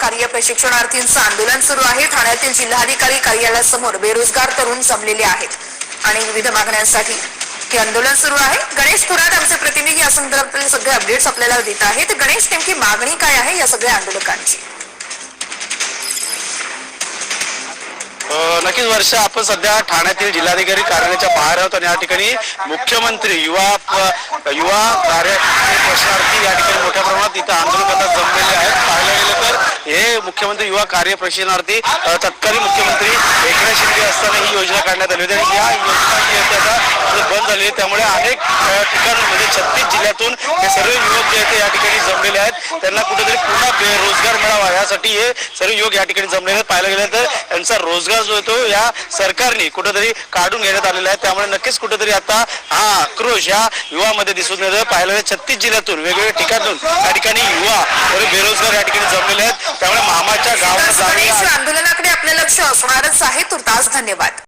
कार्य प्रशिक्षणार्थींचं आंदोलन सुरू आहे. ठाण्यातील जिल्हाधिकारी कार्यालयासमोर बेरोजगार तरुण जमलेले आहेत. आणि विविध मागण्यांसाठी हे आंदोलन सुरू आहे. गणेश आमचे प्रतिनिधी या संदर्भातील सगळे अपडेट्स आपल्याला देत आहेत. गणेश नेमकी मागणी काय आहे या सगळ्या आंदोलकांची? नक्कीच वर्ष आपण सध्या ठाण्यातील जिल्हाधिकारी कार्यालयाच्या बाहेर आहोत आणि या ठिकाणी मुख्यमंत्री युवा युवा कार्य प्रश्नार्थी या ठिकाणी मोठ्या प्रमाणात इथं आंदोलन करण्यात जमलेले आहेत पाहायला गेलं तर हे मुख्यमंत्री युवा कार्य प्रशिक्षणार्थी तत्कालीन मुख्यमंत्री एकनाथ शिंदे असताना ही योजना काढण्यात आली होती. आणि या योजना जी आता बंद झाली आहे त्यामुळे अनेक ठिकाण म्हणजे छत्तीस जिल्ह्यातून हे सर्व युवक जे आहेत या ठिकाणी जमलेले आहेत. त्यांना कुठेतरी पुन्हा बेरोजगार मिळावा यासाठी हे सर्व युवक या ठिकाणी जमलेले आहेत. पाहायला गेलं तर यांचा रोजगार जो तो या सरकारने कुठेतरी काढून घेण्यात आलेला आहे. त्यामुळे नक्कीच कुठेतरी आता हा आक्रोश या युवामध्ये दिसून येतो पाहायला गेलं छत्तीस जिल्ह्यातून वेगवेगळ्या ठिकाणून या ठिकाणी युवा बरे बेरोजगार या ठिकाणी जमलेले आहेत. त्यामुळे मामाच्या गावात आंदोलनाकडे आपलं लक्ष असणारच आहे. तुर्तास धन्यवाद.